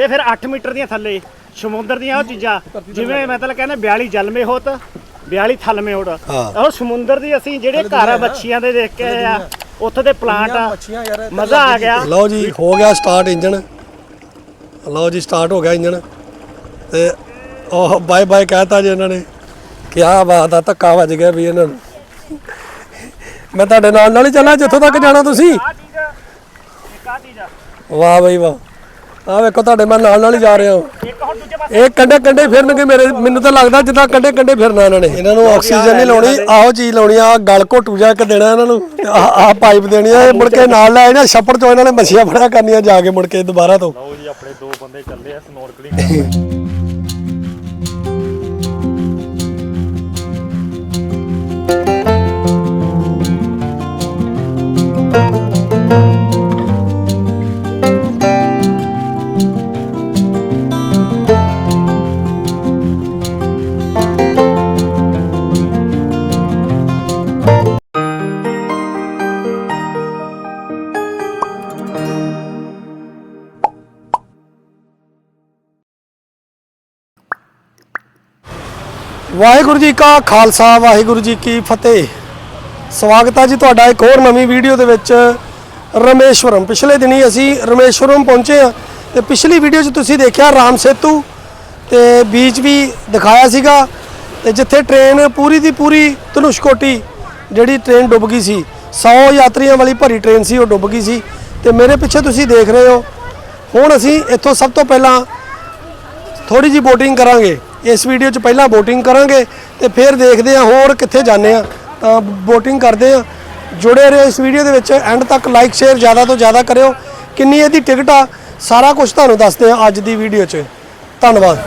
ਤੇ ਫਿਰ 8 ਮੀਟਰ ਦੀਆਂ ਥੱਲੇ ਸਮੁੰਦਰ ਦੀਆਂ ਉਹ ਚੀਜ਼ਾਂ ਜਿਵੇਂ ਮਤਲਬ ਕਹਿੰਦੇ 42 ਜਲਮੇ ਹੋਤ 42 ਥਲਮੇ ਹੋੜ। ਉਹ ਸਮੁੰਦਰ ਦੀ ਅਸੀਂ ਜਿਹੜੇ ਘਰ ਆ ਮੱਛੀਆਂ ਦੇ ਦੇਖ ਕੇ ਆਏ ਆ ਉੱਥੇ ਦੇ ਪਲਾਂਟ ਆ। ਮਜ਼ਾ ਆ ਗਿਆ। ਲਓ ਜੀ ਹੋ ਗਿਆ ਸਟਾਰਟ ਇੰਜਨ ਲਓ ਜੀ ਸਟਾਰਟ ਹੋ ਗਿਆ ਇੰਜਨ ਤੇ ਉਹ ਬਾਏ ਬਾਏ ਕਹਿਤਾ ਜੀ ਇਹਨਾਂ ਨੇ ਕੀ ਬਾਤ ਆ ਧੱਕਾ ਵੱਜ ਗਿਆ ਵੀ ਇਹਨਾਂ ਨੂੰ। ਮੈਂ ਤੁਹਾਡੇ ਨਾਲ ਨਾਲ ਹੀ ਚੱਲਾਂ ਜਿੱਥੋਂ ਤੱਕ ਜਾਣਾ ਤੁਸੀਂ? ਵਾਹ ਬਈ ਵਾਹ। ਆ ਵੇਖੋ ਤੁਹਾਡੇ ਮੈਂ ਨਾਲ ਨਾਲ ਹੀ ਜਾ ਰਿਹਾ ਹਾਂ। ਇੱਕ ਹੁਣ ਦੂਜੇ ਪਾਸੇ ਇਹ ਕੰਡੇ ਕੰਡੇ ਫਿਰਨਗੇ ਮੇਰੇ ਮੈਨੂੰ ਤਾਂ ਲੱਗਦਾ ਜਿੱਦਾਂ ਕੰਡੇ ਕੰਡੇ ਫਿਰਨਾ ਇਹਨਾਂ ਨੇ। ਇਹਨਾਂ ਨੂੰ ਆਕਸੀਜਨ ਨਹੀਂ ਲਾਉਣੀ ਆਹੋ ਚੀਜ਼ ਲਾਉਣੀ ਆ ਗਲ ਘੋਟੂ ਜਾ ਕੇ ਦੇਣਾ ਇਹਨਾਂ ਨੂੰ ਆ ਪਾਈਪ ਦੇਣੀ ਆ ਇਹ ਮੁੜ ਕੇ ਨਾਲ ਲੈ ਜਾਣਾ ਛੱਪੜ ਚੋਂ ਇਹਨਾਂ ਨੇ ਮੱਛੀਆਂ ਫੜਿਆ ਕਰਨੀਆਂ ਜਾ ਕੇ ਮੁੜ ਕੇ ਦੁਬਾਰਾ ਤੋਂ। ਲਓ ਜੀ ਆਪਣੇ ਦੋ ਬੰਦੇ ਚੱਲੇ ਆ ਸਨੋਰਕਲਿੰਗ ਵਾਹਿਗੁਰੂ ਜੀ ਕਾ ਖਾਲਸਾ, ਵਾਹਿਗੁਰੂ ਜੀ ਕੀ ਫਤਿਹ। ਸਵਾਗਤ ਹੈ ਜੀ ਤੁਹਾਡਾ ਇੱਕ ਹੋਰ ਨਵੀਂ ਵੀਡੀਓ ਦੇ ਵਿੱਚ ਰਮੇਸ਼ਵਰਮ। ਪਿਛਲੇ ਦਿਨੀ ਅਸੀਂ ਰਮੇਸ਼ਵਰਮ ਪਹੁੰਚੇ ਆ ਤੇ ਪਿਛਲੀ ਵੀਡੀਓ 'ਚ ਤੁਸੀਂ ਦੇਖਿਆ ਰਾਮ ਸੇਤੂ ਤੇ ਬੀਚ ਵੀ ਦਿਖਾਇਆ ਸੀਗਾ ਤੇ ਜਿੱਥੇ ਟ੍ਰੇਨ ਪੂਰੀ ਦੀ ਪੂਰੀ ਧਨੁਸ਼ਕੋਟੀ ਜਿਹੜੀ ਟ੍ਰੇਨ ਡੁੱਬ ਗਈ ਸੀ 100 ਯਾਤਰੀਆਂ ਵਾਲੀ ਭਰੀ ਟ੍ਰੇਨ ਸੀ, ਉਹ ਡੁੱਬ ਗਈ ਸੀ ਤੇ ਮੇਰੇ ਪਿੱਛੇ ਤੁਸੀਂ ਦੇਖ ਰਹੇ ਹੋ। ਹੁਣ ਅਸੀਂ ਇੱਥੋਂ ਸਭ ਤੋਂ ਪਹਿਲਾਂ ਥੋੜੀ ਜੀ ਬੋਟਿੰਗ ਕਰਾਂਗੇ। ਇਸ ਵੀਡੀਓ 'ਚ ਪਹਿਲਾਂ VOTING ਕਰਾਂਗੇ ਤੇ ਫਿਰ ਦੇਖਦੇ ਹਾਂ ਹੋਰ ਕਿੱਥੇ ਜਾਂਦੇ ਆ ਤਾਂ VOTING ਕਰਦੇ ਆ ਜੁੜੇ ਰਹੋ ਇਸ ਵੀਡੀਓ ਦੇ ਵਿੱਚ। ਐਂਡ ਤੱਕ ਲਾਈਕ ਸ਼ੇਅਰ ਜ਼ਿਆਦਾ ਤੋਂ ਜ਼ਿਆਦਾ ਕਰਿਓ। ਕਿੰਨੀ ਇਹਦੀ ਟਿਕਟ ਆ, ਸਾਰਾ ਕੁਝ ਤੁਹਾਨੂੰ ਦੱਸਦੇ ਆ ਅੱਜ ਦੀ ਵੀਡੀਓ 'ਚ। ਧੰਨਵਾਦ।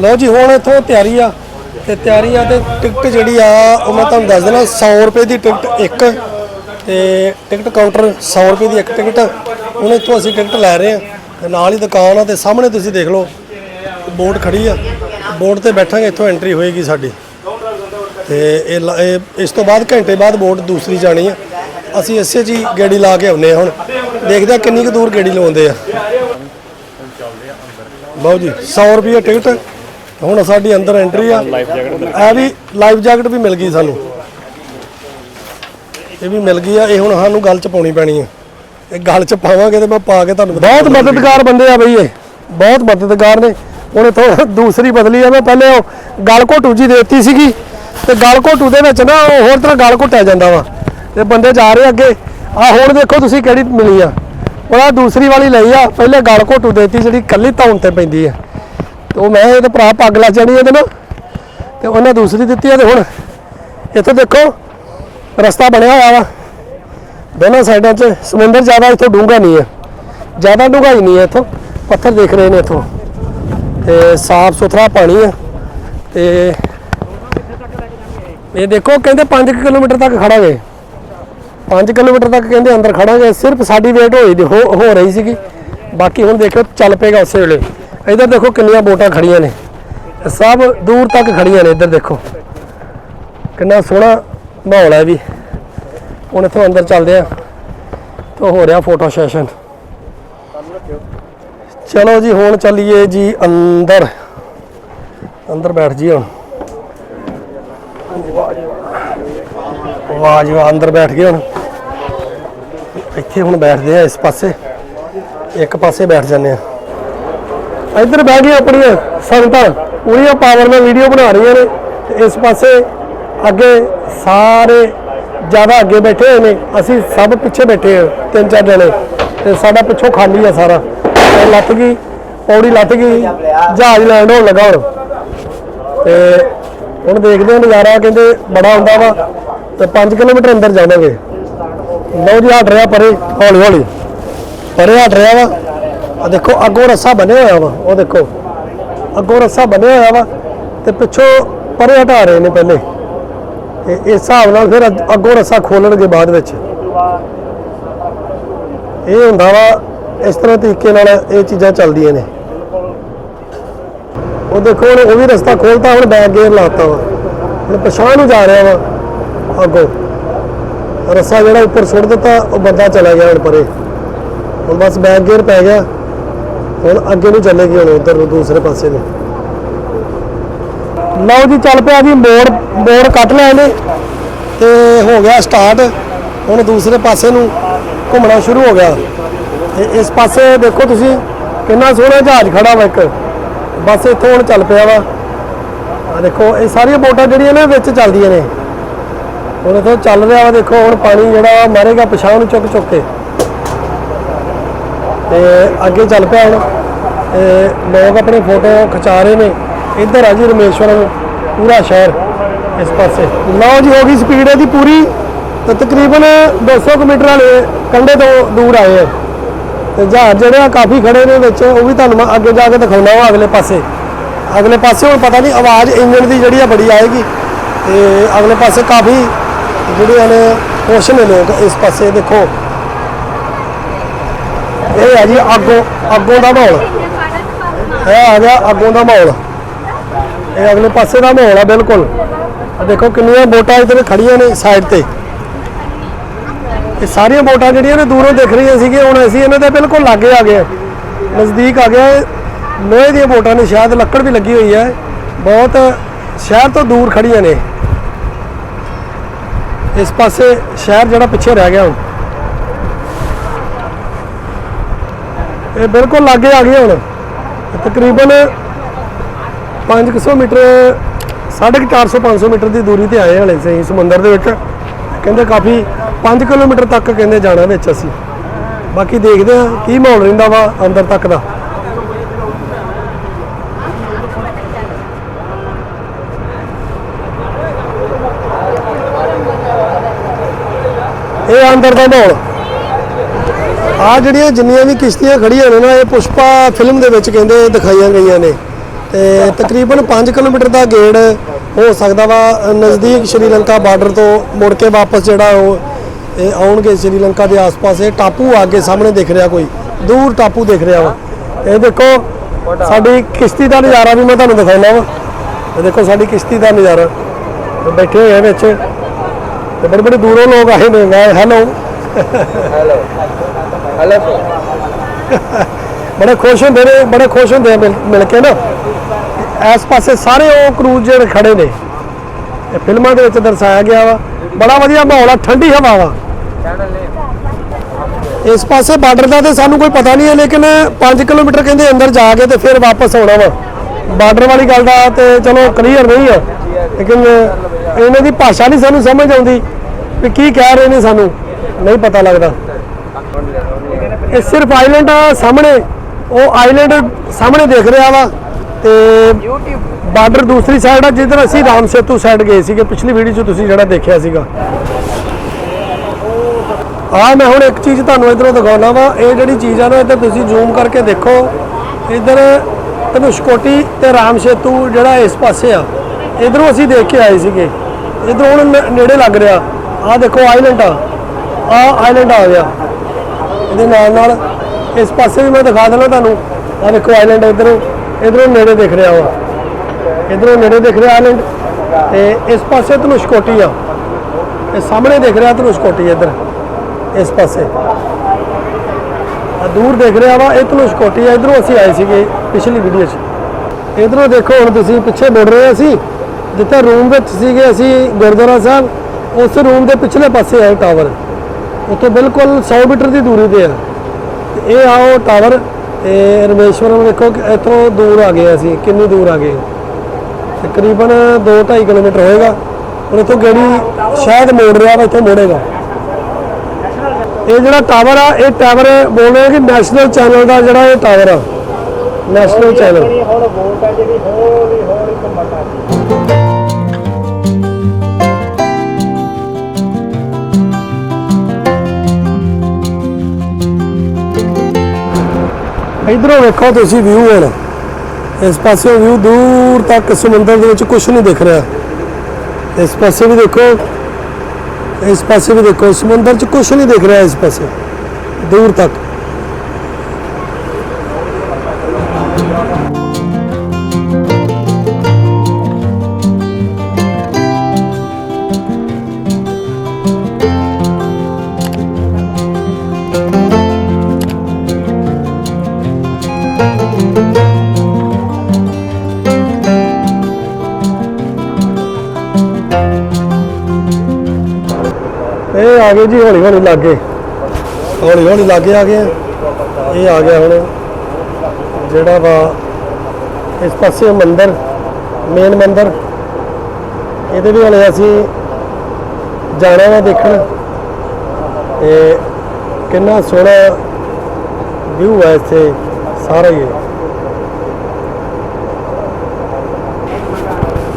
ਲਓ ਜੀ, ਹੁਣ ਇੱਥੋਂ ਤਿਆਰੀ ਆ। ਤੇ ਤਿਆਰੀ ਆ ਤੇ ਟਿਕਟ ਜਿਹੜੀ ਆ, ਉਹ ਮੈਂ ਤੁਹਾਨੂੰ ਦੱਸ ਦੇਣਾ 100 ਰੁਪਏ ਦੀ ਟਿਕਟ ਇੱਕ। ਤੇ ਟਿਕਟ ਕਾਊਂਟਰ 100 ਰੁਪਏ ਦੀ ਇੱਕ ਟਿਕਟ ਹੁਣ ਇੱਥੋਂ ਅਸੀਂ ਟਿਕਟ ਲੈ ਰਹੇ ਆ ਤੇ ਨਾਲ ਹੀ ਦੁਕਾਨ ਆ ਤੇ ਸਾਹਮਣੇ ਤੁਸੀਂ ਦੇਖ ਲਓ ਬੋਟ ਖੜੀ ਆ। ਬੋਟ ਤੇ ਬੈਠਾਂਗੇ ਇੱਥੋਂ ਐਂਟਰੀ ਹੋਏਗੀ ਸਾਡੀ। ਤੇ ਇਹ ਲ- ਇਹ ਇਸ ਤੋਂ ਬਾਅਦ ਘੰਟੇ ਬਾਅਦ ਬੋਟ ਦੂਸਰੀ ਜਾਣੀ ਆ। ਅਸੀਂ ਇਸੇ 'ਚ ਹੀ ਗੇੜੀ ਲਾ ਕੇ ਆਉਨੇ ਆ ਹੁਣ। ਦੇਖਦੇ ਆ ਕਿੰਨੀ ਕੁ ਦੂਰ ਗੇੜੀ ਲਵਾਉਂਦੇ ਆ। ਲਓ ਜੀ 100 ਰੁਪਏ ਟਿਕਟ। ਹੁਣ ਸਾਡੀ ਅੰਦਰ ਐਂਟਰੀ ਆ। ਇਹ ਵੀ ਲਾਈਫ ਜੈਕਟ ਵੀ ਮਿਲ ਗਈ ਸਾਨੂੰ। ਇਹ ਵੀ ਮਿਲ ਗਈ ਆ। ਇਹ ਹੁਣ ਸਾਨੂੰ ਗੱਲ ਚ ਪਾਉਣੀ ਪੈਣੀ ਆ। ਇਹ ਗੱਲ ਚ ਪਾਵਾਂਗੇ ਤੇ ਮੈਂ ਪਾ ਕੇ ਤੁਹਾਨੂੰ ਬਹੁਤ ਮਦਦਗਾਰ ਬੰਦੇ ਆ ਬਈ ਇਹ। ਬਹੁਤ ਮਦਦਗਾਰ ਨੇ। ਹੁਣ ਇਥੋਂ ਦੂਸਰੀ ਬਦਲੀ ਆ, ਮੈਂ ਪਹਿਲੇ ਉਹ ਗਲ ਘੋਟੂ ਜੀ ਦੇਤੀ ਸੀਗੀ, ਤੇ ਗਲ ਘੋਟੂ ਦੇ ਵਿੱਚ ਨਾ ਉਹ ਹੋਰ ਤਰ੍ਹਾਂ ਗਲ ਘੁੱਟਿਆ ਜਾਂਦਾ ਵਾ, ਤੇ ਬੰਦੇ ਜਾ ਰਹੇ ਅੱਗੇ। ਆ ਹੁਣ ਦੇਖੋ ਤੁਸੀਂ ਕਿਹੜੀ ਮਿਲੀ ਆ। ਉਹਦਾ ਦੂਸਰੀ ਵਾਲੀ ਲਈ ਆ, ਪਹਿਲੇ ਗਲ ਘੋਟੂ ਦੇਤੀ, ਜਿਹੜੀ ਕੱਲੀ ਧੌਣ ਤੇ ਪੈਂਦੀ ਆ। ਤੇ ਉਹ ਮੈਂ ਇਹਦੇ ਭਰਾ ਪੱਗ ਲਾ ਜਾਣੀ ਇਹਦੇ ਨਾਲ, ਤੇ ਉਹਨੇ ਦੂਸਰੀ ਦਿੱਤੀ ਆ ਤੇ ਹੁਣ ਇੱਥੇ ਦੇਖੋ, ਰਸਤਾ ਬਣਿਆ ਹੋਇਆ ਵਾ। ਦੋਨਾਂ ਸਾਈਡਾਂ 'ਚ ਸਮੁੰਦਰ ਜ਼ਿਆਦਾ ਇੱਥੋਂ ਡੂੰਘਾ ਨਹੀਂ ਹੈ ਜ਼ਿਆਦਾ ਡੂੰਘਾਈ ਨਹੀਂ ਹੈ ਇੱਥੋਂ, ਪੱਥਰ ਦੇਖ ਰਹੇ ਨੇ ਇੱਥੋਂ। ਤੇ ਸਾਫ਼ ਸੁਥਰਾ ਪਾਣੀ ਹੈ ਤੇ ਇਹ ਦੇਖੋ ਕਹਿੰਦੇ 5 ਕਿਲੋਮੀਟਰ ਤੱਕ ਖੜਾਂਗੇ। 5 ਕਿਲੋਮੀਟਰ ਤੱਕ ਕਹਿੰਦੇ ਅੰਦਰ ਖੜਾਂਗੇ, ਸਿਰਫ ਸਾਡੀ ਵੇਟ ਹੋਈ ਹੋ ਹੋ ਰਹੀ ਸੀਗੀ। ਬਾਕੀ ਹੁਣ ਦੇਖੋ ਚੱਲ ਪਏਗਾ ਉਸੇ ਵੇਲੇ। ਇੱਧਰ ਦੇਖੋ ਕਿੰਨੀਆਂ ਬੋਟਾਂ ਖੜੀਆਂ ਨੇ। ਸਭ ਦੂਰ ਤੱਕ ਖੜੀਆਂ ਨੇ ਇੱਧਰ ਦੇਖੋ। ਕਿੰਨਾ ਸੋਹਣਾ ਮਾਹੌਲ ਹੈ ਵੀ। ਹੁਣ ਇੱਥੋਂ ਅੰਦਰ ਚੱਲਦੇ ਆ। ਤਾਂ ਹੋ ਰਿਹਾ ਫੋਟੋ ਸੈਸ਼ਨ ਚਲੋ ਜੀ, ਹੁਣ ਚੱਲੀਏ ਜੀ ਅੰਦਰ। ਅੰਦਰ ਬੈਠ ਜੀ ਹੁਣ। ਵਾਹ ਜੀ ਵਾਹ ਅੰਦਰ ਬੈਠ ਗਏ ਹੁਣ। ਇੱਥੇ ਹੁਣ ਬੈਠਦੇ ਆ ਇਸ ਪਾਸੇ। ਇੱਕ ਪਾਸੇ ਬੈਠ ਜਾਂਦੇ ਆ। ਇੱਧਰ ਬਹਿ ਗਏ ਆਪਣੀਆਂ ਸੰਗਤਾਂ। ਪੂਰੀਆਂ ਪਾਵਰ ਨਾਲ ਵੀਡੀਓ ਬਣਾ ਰਹੀਆਂ ਨੇ। ਤੇ ਇਸ ਪਾਸੇ ਅੱਗੇ ਸਾਰੇ ਜ਼ਿਆਦਾ ਅੱਗੇ ਬੈਠੇ ਹੋਏ ਨੇ। ਅਸੀਂ ਸਭ ਪਿੱਛੇ ਬੈਠੇ ਹਾਂ ਤਿੰਨ ਚਾਰ ਜਣੇ। ਤੇ ਸਾਡਾ ਪਿੱਛੋਂ ਖਾਲੀ ਆ ਸਾਰਾ। ਲੱਤ ਗਈ, ਪੌੜੀ ਲੱਤ ਗਈ, ਜਹਾਜ਼ ਲੈਂਡ ਹੋਣ ਲੱਗਾ ਹੁਣ। ਤੇ ਹੁਣ ਦੇਖਦੇ ਹਾਂ ਨਜ਼ਾਰਾ, ਕਹਿੰਦੇ ਬੜਾ ਹੁੰਦਾ ਵਾ ਤੇ 5 ਕਿਲੋਮੀਟਰ ਅੰਦਰ ਜਾਵਾਂਗੇ। ਲਓ ਜੀ, ਹਟ ਰਿਹਾ ਪਰੇ ਹੌਲੀ ਹੌਲੀ ਪਰੇ ਹਟ ਰਿਹਾ ਵਾ। ਆ ਦੇਖੋ, ਅੱਗੋਂ ਰੱਸਾ ਬਣਿਆ ਹੋਇਆ ਵਾ, ਉਹ ਦੇਖੋ। ਅੱਗੋਂ ਰੱਸਾ ਬਣਿਆ ਹੋਇਆ ਵਾ ਤੇ ਪਿੱਛੋਂ ਪਰੇ ਹਟਾ ਰਹੇ ਨੇ ਪਹਿਲੇ। ਤੇ ਇਸ ਹਿਸਾਬ ਨਾਲ ਫਿਰ ਅੱਗੋਂ ਰੱਸਾ ਖੋਲਣਗੇ ਬਾਅਦ ਵਿੱਚ। ਇਹ ਹੁੰਦਾ ਵਾ ਇਸ ਤਰ੍ਹਾਂ ਤਰੀਕੇ ਨਾਲ ਇਹ ਚੀਜ਼ਾਂ ਚੱਲਦੀਆਂ ਨੇ। ਉਹ ਦੇਖੋ ਹੁਣ ਉਹ ਵੀ ਰਸਤਾ ਖੋਲਤਾ, ਹੁਣ ਬੈਕ ਗੇਅਰ ਲਾਤਾ ਵਾ। ਹੁਣ ਪਛਾਣ ਨੂੰ ਜਾ ਰਿਹਾ ਵਾ ਅੱਗੋਂ। ਰੱਸਾ ਜਿਹੜਾ ਉੱਪਰ ਸੁੱਟ ਦਿੱਤਾ, ਉਹ ਬੰਦਾ ਚਲਾ ਗਿਆ ਹੁਣ ਪਰੇ। ਹੁਣ ਬਸ ਬੈਕ ਗੇਅਰ ਪੈ ਗਿਆ। ਹੁਣ ਅੱਗੇ ਨੂੰ ਚੱਲੇਗੀ ਹੁਣ ਉਧਰ ਨੂੰ, ਦੂਸਰੇ ਪਾਸੇ ਨੂੰ। ਲਓ ਜੀ, ਚੱਲ ਪਿਆ ਜੀ, ਮੋੜ ਮੋੜ ਕੱਟ ਲਿਆ ਇਹਨੇ। ਤੇ ਹੋ ਗਿਆ ਸਟਾਰਟ ਹੁਣ ਦੂਸਰੇ ਪਾਸੇ ਨੂੰ ਘੁੰਮਣਾ ਸ਼ੁਰੂ ਹੋ ਗਿਆ। ਤੇ ਇਸ ਪਾਸੇ ਦੇਖੋ ਤੁਸੀਂ, ਕਿੰਨਾ ਸੋਹਣਾ ਜਹਾਜ਼ ਖੜਾ ਵਾ ਇੱਕ। ਬਸ ਇੱਥੋਂ ਹੁਣ ਚੱਲ ਪਿਆ ਵਾ। ਆ ਦੇਖੋ, ਇਹ ਸਾਰੀਆਂ ਬੋਟਾਂ ਜਿਹੜੀਆਂ ਨੇ ਵਿੱਚ ਚੱਲਦੀਆਂ ਨੇ। ਹੁਣ ਇੱਥੋਂ ਚੱਲ ਰਿਹਾ ਵਾ, ਦੇਖੋ, ਹੁਣ ਪਾਣੀ ਜਿਹੜਾ ਵਾ ਮਾਰੇਗਾ ਪਛਾਣ ਨੂੰ ਚੁੱਕ ਚੁੱਕ ਕੇ। ਤੇ ਅੱਗੇ ਚੱਲ ਪਿਆ ਹੁਣ। ਤੇ ਲੋਕ ਆਪਣੇ ਫੋਟੋ ਖਿਚਾ ਰਹੇ ਨੇ। ਇੱਧਰ ਆ ਜੀ ਰਮੇਸ਼ਵਰਮ, ਪੂਰਾ ਸ਼ਹਿਰ, ਇਸ ਪਾਸੇ। ਲਓ ਜੀ, ਹੋ ਗਈ ਸਪੀਡ ਇਹਦੀ ਪੂਰੀ। ਤੇ ਤਕਰੀਬਨ 200 ਕੁ ਮੀਟਰ ਵਾਲੇ ਕੰਢੇ ਤੋਂ ਦੂਰ ਆਏ ਆ। ਤੇ ਜਹਾਜ਼ ਜਿਹੜੇ ਆ ਕਾਫੀ ਖੜੇ ਨੇ ਵਿੱਚ, ਉਹ ਵੀ ਤੁਹਾਨੂੰ ਮੈਂ ਅੱਗੇ ਜਾ ਕੇ ਦਿਖਾਉਣਾ ਵਾ ਅਗਲੇ ਪਾਸੇ। ਅਗਲੇ ਪਾਸੇ ਹੁਣ ਪਤਾ ਨਹੀਂ ਆਵਾਜ਼ ਇੰਜਨ ਦੀ ਜਿਹੜੀ ਆ ਬੜੀ ਆਏਗੀ। ਤੇ ਅਗਲੇ ਪਾਸੇ ਕਾਫੀ ਜਿਹੜੀਆਂ ਨੇ ਖੁਸ਼ ਨੇ ਲੋਕ ਇਸ ਪਾਸੇ ਦੇਖੋ। ਇਹ ਹੈ ਜੀ ਅੱਗੋਂ ਅੱਗੋਂ ਦਾ ਮਾਹੌਲ। ਇਹ ਆ ਗਿਆ ਅੱਗੋਂ ਦਾ ਮਾਹੌਲ। ਇਹ ਅਗਲੇ ਪਾਸੇ ਦਾ ਮਾਹੌਲ ਆ ਬਿਲਕੁਲ। ਆ ਦੇਖੋ ਕਿੰਨੀਆਂ ਬੋਟਾਂ ਇੱਧਰ ਖੜੀਆਂ ਨੇ ਸਾਈਡ ਤੇ। ਇਹ ਸਾਰੀਆਂ ਵੋਟਾਂ ਜਿਹੜੀਆਂ ਨੇ ਦੂਰੋਂ ਦਿਖ ਰਹੀਆਂ ਸੀਗੀਆਂ, ਹੁਣ ਅਸੀਂ ਇਹਨਾਂ ਦੇ ਬਿਲਕੁਲ ਲਾਗੇ ਆ ਗਏ ਹਾਂ। ਨਜ਼ਦੀਕ ਆ ਗਏ ਲੋਹੇ ਦੀਆਂ ਵੋਟਾਂ ਨੇ, ਸ਼ਾਇਦ ਲੱਕੜ ਵੀ ਲੱਗੀ ਹੋਈ ਹੈ। ਬਹੁਤ ਸ਼ਹਿਰ ਤੋਂ ਦੂਰ ਖੜੀਆਂ ਨੇ। ਇਸ ਪਾਸੇ ਸ਼ਹਿਰ ਜਿਹੜਾ ਪਿੱਛੇ ਰਹਿ ਗਿਆ ਹੁਣ। ਇਹ ਬਿਲਕੁਲ ਲਾਗੇ ਆ ਗਏ ਹੁਣ। ਤਕਰੀਬਨ 500 ਮੀਟਰ 450 500 ਮੀਟਰ ਦੀ ਦੂਰੀ ਤੇ ਆਏ ਹਲੇ ਸਹੀ ਸਮੁੰਦਰ ਦੇ ਵਿੱਚ। ਕਹਿੰਦੇ ਕਾਫੀ 5 ਕਿਲੋਮੀਟਰ ਤੱਕ ਕਹਿੰਦੇ ਜਾਣਾ ਵਿੱਚ ਅਸੀਂ। ਬਾਕੀ ਦੇਖਦੇ ਹਾਂ ਕੀ ਮਾਹੌਲ ਰਹਿੰਦਾ ਵਾ ਅੰਦਰ ਤੱਕ ਦਾ। ਇਹ ਅੰਦਰ ਦਾ ਮਾਹੌਲ। ਆ ਜਿਹੜੀਆਂ ਜਿੰਨੀਆਂ ਵੀ ਕਿਸ਼ਤੀਆਂ ਖੜੀਆਂ ਨੇ ਨਾ, ਇਹ ਪੁਸ਼ਪਾ ਫਿਲਮ ਦੇ ਵਿੱਚ ਕਹਿੰਦੇ ਦਿਖਾਈਆਂ ਗਈਆਂ ਨੇ। ਤੇ ਤਕਰੀਬਨ 5 ਕਿਲੋਮੀਟਰ ਦਾ ਗੇੜ ਹੋ ਸਕਦਾ ਵਾ ਨਜ਼ਦੀਕ ਸ਼੍ਰੀਲੰਕਾ ਬਾਰਡਰ ਤੋਂ ਮੁੜ ਕੇ ਵਾਪਸ ਜਿਹੜਾ ਉਹ ਇਹ ਆਉਣਗੇ ਸ਼੍ਰੀਲੰਕਾ ਦੇ ਆਸ-ਪਾਸ ਇਹ ਟਾਪੂ ਆ ਅੱਗੇ ਸਾਹਮਣੇ ਦਿਖ ਰਿਹਾ ਕੋਈ ਦੂਰ ਟਾਪੂ ਦਿਖ ਰਿਹਾ ਵਾ। ਇਹ ਦੇਖੋ ਸਾਡੀ ਕਿਸ਼ਤੀ ਦਾ ਨਜ਼ਾਰਾ ਵੀ ਮੈਂ ਤੁਹਾਨੂੰ ਦਿਖਾਉਣਾ ਵਾ। ਇਹ ਦੇਖੋ ਸਾਡੀ ਕਿਸ਼ਤੀ ਦਾ ਨਜ਼ਾਰਾ। ਤੇ ਬੈਠੇ ਹੋਏ ਆ ਵਿੱਚ। ਤੇ ਬੜੇ ਬੜੇ ਦੂਰੋਂ ਲੋਕ ਆਏ ਨੇ। ਹੈਲੋ। ਬੜੇ ਖੁਸ਼ ਹੁੰਦੇ ਨੇ ਬੜੇ ਖੁਸ਼ ਹੁੰਦੇ ਆ ਮਿਲ ਮਿਲ ਕੇ ਨਾ। ਇਸ ਪਾਸੇ ਸਾਰੇ ਉਹ ਕਰੂਜ਼ ਜਿਹੜੇ ਖੜੇ ਨੇ। ਇਹ ਫਿਲਮਾਂ ਦੇ ਵਿੱਚ ਦਰਸਾਇਆ ਗਿਆ ਵਾ। ਬੜਾ ਵਧੀਆ ਮਾਹੌਲ ਆ ਠੰਡੀ ਹਵਾ ਵਾ। ਇਸ ਪਾਸੇ ਬਾਰਡਰ ਦਾ ਤੇ ਸਾਨੂੰ ਕੋਈ ਪਤਾ ਨਹੀਂ ਹੈ, ਲੇਕਿਨ 5 ਕਿਲੋਮੀਟਰ ਕਹਿੰਦੇ ਅੰਦਰ ਜਾ ਕੇ ਤੇ ਫਿਰ ਵਾਪਸ ਆਉਣਾ ਵਾ। ਬਾਰਡਰ ਵਾਲੀ ਗੱਲ ਦਾ ਤੇ ਚਲੋ ਕਲੀਅਰ ਨਹੀਂ ਹੈ ਲੇਕਿਨ ਇਹਨਾਂ ਦੀ ਭਾਸ਼ਾ ਨਹੀਂ ਸਾਨੂੰ ਸਮਝ ਆਉਂਦੀ ਵੀ ਕੀ ਕਹਿ ਰਹੇ ਨੇ ਸਾਨੂੰ। ਨਹੀਂ ਪਤਾ ਲੱਗਦਾ। ਇਹ ਸਿਰਫ ਆਈਲੈਂਡ ਆ ਸਾਹਮਣੇ। ਉਹ ਆਈਲੈਂਡ ਸਾਹਮਣੇ ਦੇਖ ਰਿਹਾ ਵਾ ਤੇ ਬਾਰਡਰ ਦੂਸਰੀ ਸਾਈਡ ਆ, ਜਿੱਧਰ ਅਸੀਂ ਰਾਮ ਸੇਤੂ ਸਾਈਡ ਗਏ ਸੀਗੇ। ਪਿਛਲੀ ਵੀਡੀਓ 'ਚ ਤੁਸੀਂ ਜਿਹੜਾ ਦੇਖਿਆ ਸੀਗਾ। ਆ ਮੈਂ ਹੁਣ ਇੱਕ ਚੀਜ਼ ਤੁਹਾਨੂੰ ਇਧਰੋਂ ਦਿਖਾਉਣਾ ਵਾ। ਇਹ ਜਿਹੜੀ ਚੀਜ਼ ਆ ਨਾ, ਇੱਧਰ ਤੁਸੀਂ ਜ਼ੂਮ ਕਰਕੇ ਦੇਖੋ। ਇੱਧਰ ਧਨੁਸ਼ਕੋਟੀ ਤੇ ਰਾਮ ਸੇਤੂ ਜਿਹੜਾ ਇਸ ਪਾਸੇ ਆ। ਇਧਰੋਂ ਅਸੀਂ ਦੇਖ ਕੇ ਆਏ ਸੀਗੇ। ਇਧਰੋਂ ਹੁਣ ਨੇੜੇ ਲੱਗ ਰਿਹਾ। ਆ ਦੇਖੋ ਆਈਲੈਂਡ ਆ। ਆ ਆਈਲੈਂਡ ਆ ਗਿਆ। ਇਹਦੇ ਨਾਲ ਨਾਲ ਇਸ ਪਾਸੇ ਵੀ ਮੈਂ ਦਿਖਾ ਦਿੰਦਾ ਤੁਹਾਨੂੰ। ਆ ਦੇਖੋ ਆਈਲੈਂਡ ਇਧਰੋਂ। ਇਧਰੋਂ ਨੇੜੇ ਦਿਖ ਰਿਹਾ ਵਾ। ਇਧਰੋਂ ਨੇੜੇ ਦਿਖ ਰਿਹਾ ਆਈਲੈਂਡ ਤੇ ਇਸ ਪਾਸੇ ਧਨੁਸ਼ਕੋਟੀ ਆ। ਇਹ ਸਾਹਮਣੇ ਦਿਖ ਰਿਹਾ ਧਨੁਸ਼ਕੋਟੀ ਇੱਧਰ। ਇਸ ਪਾਸੇ। ਆ ਦੂਰ ਦੇਖ ਰਿਹਾ ਵਾ ਇਹ ਧਨੁਸ਼ਕੋਟੀ ਆ, ਇਧਰੋਂ ਅਸੀਂ ਆਏ ਸੀਗੇ ਪਿਛਲੀ ਵੀਡੀਓ 'ਚ। ਇਧਰੋਂ ਦੇਖੋ, ਹੁਣ ਤੁਸੀਂ ਪਿੱਛੇ ਮੁੜ ਰਹੇ ਸੀ ਜਿੱਥੇ ਰੂਮ ਵਿੱਚ ਸੀਗੇ ਅਸੀਂ, ਗੁਰਦੁਆਰਾ ਸਾਹਿਬ, ਉਸ ਰੂਮ ਦੇ ਪਿਛਲੇ ਪਾਸੇ ਹੈ ਟਾਵਰ ਉੱਥੇ ਬਿਲਕੁਲ 100 ਮੀਟਰ ਦੀ ਦੂਰੀ ਤੇ ਆ। ਤੇ ਇਹ ਆ ਉਹ ਟਾਵਰ ਤੇ ਰਮੇਸ਼ਵਰਮ ਦੇਖੋ ਇੱਥੋਂ ਦੂਰ ਆ ਗਏ ਅਸੀਂ, ਕਿੰਨੀ ਦੂਰ ਆ ਗਏ। ਤਕਰੀਬਨ 2-2.5 ਕਿਲੋਮੀਟਰ ਹੋਏਗਾ। ਹੁਣ ਇੱਥੋਂ ਗੇੜੀ ਸ਼ਾਇਦ ਮੋੜ ਰਿਹਾ ਵਾ, ਇੱਥੋਂ ਮੋੜੇਗਾ। ਇਹ ਜਿਹੜਾ ਟਾਵਰ ਆ, ਇਹ ਟਾਵਰ ਬੋਲਦੇ ਆ ਕਿ ਨੈਸ਼ਨਲ ਚੈਨਲ ਦਾ ਜਿਹੜਾ ਇਹ ਟਾਵਰ ਆ। ਨੈਸ਼ਨਲ ਚੈਨਲ ਹੁਣ ਵੋਟ ਆ ਜਿਹੜੀ ਹੌਲੀ ਹੌਲੀ ਘੁੰਮਣ ਲੱਗ ਇਧਰੋਂ ਵੇਖੋ ਤੁਸੀਂ ਵਿਊ ਹੁਣ। ਇਸ ਪਾਸੇ ਵਿਊ ਦੂਰ ਤੱਕ ਸਮੁੰਦਰ ਦੇ ਵਿੱਚ ਕੁਝ ਨਹੀਂ ਦਿਖ ਰਿਹਾ। ਇਸ ਪਾਸੇ ਵੀ ਦੇਖੋ ਇਸ ਪਾਸੇ ਵੀ ਦੇਖੋ ਸਮੁੰਦਰ 'ਚ ਕੁਝ ਨਹੀਂ ਦਿਖ ਰਿਹਾ ਇਸ ਪਾਸੇ। ਦੂਰ ਤੱਕ। ਹੌਲੀ ਹੌਲੀ ਲੱਗੇ ਹੌਲੀ ਹੌਲੀ ਲੱਗੇ ਆ ਗਏ। ਇਹ ਆ ਗਿਆ ਹੁਣ ਜਿਹੜਾ ਵਾ ਇਸ ਪਾਸੇ ਮੰਦਰ ਮੇਨ ਮੰਦਰ। ਇਹਦੇ ਵੀ ਹਲੇ ਅਸੀਂ ਜਾਣਾ ਵਾ ਦੇਖਣ। ਤੇ ਕਿੰਨਾ ਸੋਹਣਾ ਵਿਊ ਹੈ ਇੱਥੇ ਸਾਰਾ ਹੀ।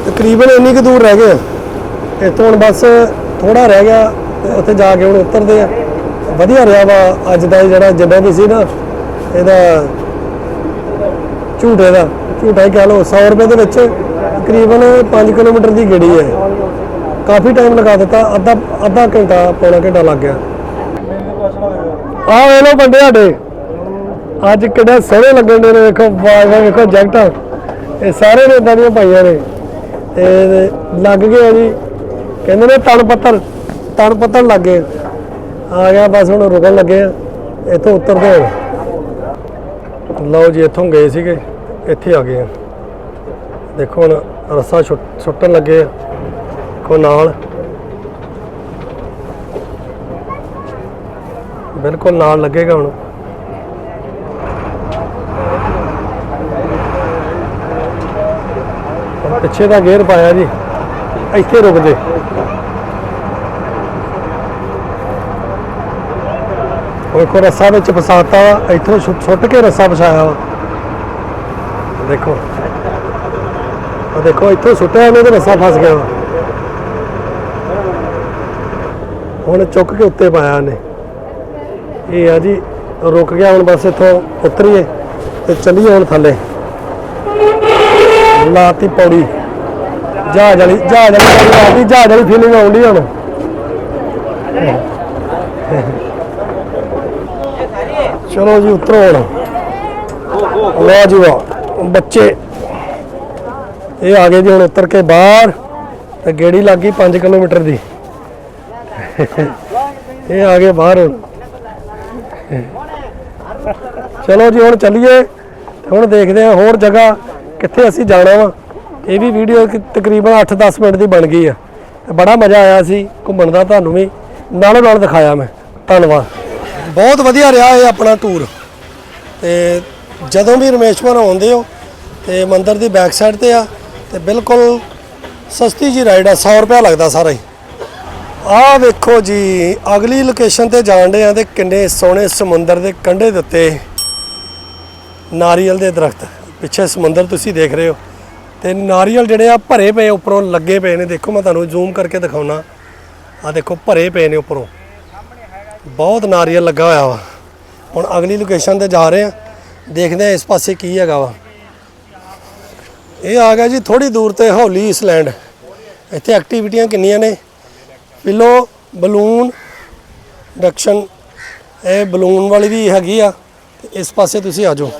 ਤਕਰੀਬਨ ਇੰਨੀ ਕੁ ਦੂਰ ਰਹਿ ਗਏ। ਇੱਥੋਂ ਹੁਣ ਬਸ ਥੋੜਾ ਰਹਿ ਗਿਆ। ਉੱਥੇ ਜਾ ਕੇ ਹੁਣ ਉਤਰਦੇ ਆ। ਵਧੀਆ ਰਿਹਾ ਵਾ, ਅੱਜ ਦਾ ਜਿਹੜਾ ਜਿੱਦਾਂ ਵੀ ਸੀ ਨਾ, ਇਹਦਾ ਝੂਟੇ ਦਾ। ਝੂਟਾ ਹੀ ਕਹਿ ਲਓ 100 ਰੁਪਏ ਦੇ ਵਿੱਚ ਤਕਰੀਬਨ 5 ਕਿਲੋਮੀਟਰ ਦੀ ਗੇੜੀ ਹੈ। ਕਾਫੀ ਟਾਈਮ ਲਗਾ ਦਿੱਤਾ, ਅੱਧਾ ਅੱਧਾ ਘੰਟਾ, ਪੌਣਾ ਘੰਟਾ ਲੱਗ ਗਿਆ। ਆਹ ਵੇ ਲੋ ਬੰਦੇ ਸਾਡੇ। ਅੱਜ ਕਿੰਨੇ ਸੋਹਣੇ ਲੱਗਣ ਦੇ ਨੇ, ਵੇਖੋ, ਵਾਹ ਵੇਖੋ ਜੈਕਟਾਂ ਇਹ ਸਾਰੇ ਨੇ ਇਦਾਂ ਦੀਆਂ ਪਾਈਆਂ ਨੇ। ਤੇ ਲੱਗ ਗਏ ਜੀ। ਕਹਿੰਦੇ ਨੇ ਤਣ ਪੱਤਰ ਤਣ ਪੱਤਰ ਲੱਗ ਗਏ। ਆ ਗਿਆ, ਬਸ ਹੁਣ ਰੁਕਣ ਲੱਗੇ ਆ। ਇੱਥੋਂ ਉਤਰਦੇ ਆ। ਲਓ ਜੀ, ਇੱਥੋਂ ਗਏ ਸੀਗੇ। ਇੱਥੇ ਆ ਗਏ ਆ। ਦੇਖੋ ਹੁਣ ਰੱਸਾ ਛੁੱਟ- ਸੁੱਟਣ ਲੱਗੇ ਆ। ਦੇਖੋ ਨਾਲ। ਬਿਲਕੁਲ ਨਾਲ ਲੱਗੇਗਾ ਹੁਣ। ਹੁਣ ਪਿੱਛੇ ਦਾ ਗੇਅਰ ਪਾਇਆ ਜੀ। ਇੱਥੇ ਰੁਕ ਜੇ। ਦੇਖੋ ਰੱਸਾ ਵਿੱਚ ਫਸਾਤਾ, ਇੱਥੋਂ ਸੁੱਟ ਕੇ ਰੱਸਾ ਫਸਾਇਆ ਵਾ। ਦੇਖੋ। ਆ ਦੇਖੋ, ਇੱਥੋਂ ਸੁੱਟਿਆ ਉਹਨੇ ਤੇ ਰੱਸਾ ਫਸ ਗਿਆ ਹੁਣ ਚੁੱਕ ਕੇ ਉੱਤੇ ਪਾਇਆ ਉਹਨੇ ਇਹ ਆ ਜੀ, ਰੁਕ ਗਿਆ, ਹੁਣ ਬਸ ਇੱਥੋਂ ਉਤਰੀਏ ਤੇ ਚੱਲੀਏ ਹੁਣ ਥੱਲੇ। ਲਾਤੀ ਪੌੜੀ। ਜਹਾਜ਼ ਵਾਲੀ ਜਹਾਜ਼ ਵਾਲੀ ਜਹਾਜ਼ ਵਾਲੀ ਫੀਲਿੰਗ ਆਉਂਦੀ ਹੁਣ। ਚਲੋ ਜੀ, ਉਤਰੋ ਹੁਣ। ਲਓ ਜੀ ਵਾਹ ਬੱਚੇ। ਇਹ ਆ ਗਏ ਜੀ ਹੁਣ ਉਤਰ ਕੇ ਬਾਹਰ, ਤੇ ਗੇੜੀ ਲੱਗ ਗਈ 5 ਕਿਲੋਮੀਟਰ ਦੀ। ਇਹ ਆ ਗਏ ਬਾਹਰ। ਹੁਣ ਚਲੋ ਜੀ, ਹੁਣ ਚੱਲੀਏ। ਹੁਣ ਦੇਖਦੇ ਹਾਂ ਹੋਰ ਜਗ੍ਹਾ ਕਿੱਥੇ ਅਸੀਂ ਜਾਣਾ ਵਾ। ਇਹ ਵੀ ਵੀਡੀਓ ਤਕਰੀਬਨ 8-10 ਮਿੰਟ ਦੀ ਬਣ ਗਈ ਆ। ਤੇ ਬੜਾ ਮਜ਼ਾ ਆਇਆ ਸੀ ਘੁੰਮਣ ਦਾ ਤੁਹਾਨੂੰ ਵੀ। ਨਾਲੋਂ ਨਾਲ ਦਿਖਾਇਆ ਮੈਂ। ਧੰਨਵਾਦ। ਬਹੁਤ ਵਧੀਆ ਰਿਹਾ ਇਹ ਆਪਣਾ ਟੂਰ ਤੇ ਜਦੋਂ ਵੀ ਰਮੇਸ਼ਵਰ ਆਉਂਦੇ ਹੋ, ਤੇ ਮੰਦਿਰ ਦੀ ਬੈਕ ਸਾਈਡ ਤੇ ਆ, ਤੇ ਬਿਲਕੁਲ ਸਸਤੀ ਜੀ ਰਾਈਡ ਆ 100 ਰੁਪਏ ਲੱਗਦਾ ਸਾਰਾ ਹੀ। ਆਹ ਵੇਖੋ ਜੀ, ਅਗਲੀ ਲੋਕੇਸ਼ਨ ਤੇ ਜਾਣ ਦੇ ਆ ਤੇ ਕਿੰਨੇ ਸੋਹਣੇ ਸਮੁੰਦਰ ਦੇ ਕੰਢੇ ਦੇ ਉੱਤੇ ਨਾਰੀਅਲ ਦੇ ਦਰਖਤ। ਪਿੱਛੇ ਸਮੁੰਦਰ ਤੁਸੀਂ ਦੇਖ ਰਹੇ ਹੋ। ਤੇ ਨਾਰੀਅਲ ਜਿਹੜੇ ਆ ਭਰੇ ਪਏ ਉੱਪਰੋਂ ਲੱਗੇ ਪਏ ਨੇ। ਦੇਖੋ ਮੈਂ ਤੁਹਾਨੂੰ ਜ਼ੂਮ ਕਰਕੇ ਦਿਖਾਉਣਾ ਆ ਦੇਖੋ ਭਰੇ ਪਏ ਨੇ ਉੱਪਰੋਂ। ਬਹੁਤ ਨਾਰੀਅਲ ਲੱਗਾ ਹੋਇਆ ਵਾ। ਹੁਣ ਅਗਲੀ ਲੋਕੇਸ਼ਨ ਤੇ ਜਾ ਰਹੇ ਆ ਦੇਖਦੇ ਆ ਇਸ ਪਾਸੇ ਕੀ ਹੈਗਾ ਵਾ। ਇਹ ਆ ਗਿਆ ਜੀ ਥੋੜੀ ਦੂਰ ਤੇ ਹੌਲੀ ਇਸਲੈਂਡ ਇੱਥੇ ਐਕਟੀਵਿਟੀਆਂ ਕਿੰਨੀਆਂ ਨੇ? ਪਿਲੋ ਬਲੂਨ ਡਕਸ਼ਨ ਇਹ ਬਲੂਨ ਵਾਲੀ ਵੀ ਹੈਗੀ ਆ। ਤੇ ਇਸ ਪਾਸੇ ਤੁਸੀਂ ਆ ਜਾਓ।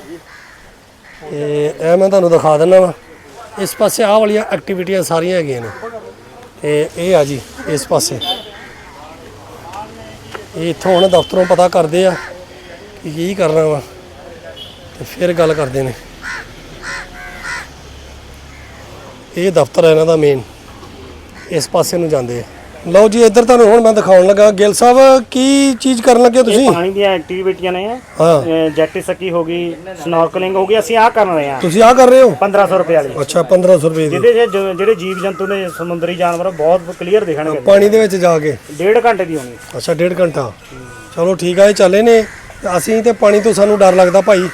ਤੇ ਇਹ ਮੈਂ ਤੁਹਾਨੂੰ ਦਿਖਾ ਦਿੰਦਾ ਵਾ। ਇਸ ਪਾਸੇ ਆਹ ਵਾਲੀਆਂ ਐਕਟੀਵਿਟੀਆਂ ਸਾਰੀਆਂ ਹੈਗੀਆਂ ਨੇ। ਤੇ ਇਹ ਆ ਜੀ ਇਸ ਪਾਸੇ। ਇਹ ਇੱਥੋਂ ਹੁਣ ਦਫ਼ਤਰੋਂ ਪਤਾ ਕਰਦੇ ਆ ਕਿ ਕੀ ਕਰਨਾ ਵਾ ਤੇ ਫਿਰ ਗੱਲ ਕਰਦੇ ਨੇ। ਇਹ ਦਫ਼ਤਰ ਹੈ ਇਹਨਾਂ ਦਾ ਮੇਨ ਇਸ ਪਾਸੇ ਨੂੰ ਜਾਂਦੇ ਆ। ਲਓ ਜੀ ਇੱਧਰ ਤੁਹਾਨੂੰ ਹੁਣ ਮੈਂ ਦਿਖਾਉਣ ਲੱਗਾ। ਗਿੱਲ ਸਾਹਿਬ ਕੀ ਚੀਜ਼ ਕਰਨ ਲੱਗੇ ਤੁਸੀਂ? ਪਾਣੀ ਦੀਆਂ ਐਕਟੀਵਿਟੀਆਂ ਨੇ। ਹਾਂ। ਜੈਟ ਸਕੀ ਹੋ ਗਈ ਸਨੋਰਕਲਿੰਗ ਹੋ ਗਈ ਅਸੀਂ ਆਹ ਕਰਨ ਰਹੇ ਹਾਂ। ਤੁਸੀਂ ਆ ਕਰ ਰਹੇ ਹੋ? 1500 ਰੁਪਏ ਵਾਲੀ। ਅੱਛਾ 1500 ਰੁਪਏ ਦੀ। ਜਿਹਦੇ 'ਚ ਜ- ਜਿਹੜੇ ਜੀਵ ਜੰਤੂ ਨੇ ਸਮੁੰਦਰੀ ਜਾਨਵਰ ਬਹੁਤ ਕਲੀਅਰ ਦਿਖਣਗੇ। ਪਾਣੀ ਦੇ ਵਿੱਚ ਜਾ ਕੇ? ਡੇਢ ਘੰਟੇ ਦੀ ਹੋਣੀ। ਅੱਛਾ ਡੇਢ ਘੰਟਾ। ਚਲੋ ਠੀਕ ਆ ਇਹ ਚੱਲੇ ਨੇ। ਅਸੀਂ ਤੇ ਪਾਣੀ ਤੋਂ ਸਾਨੂੰ ਡਰ ਲੱਗਦਾ ਭਾਈ।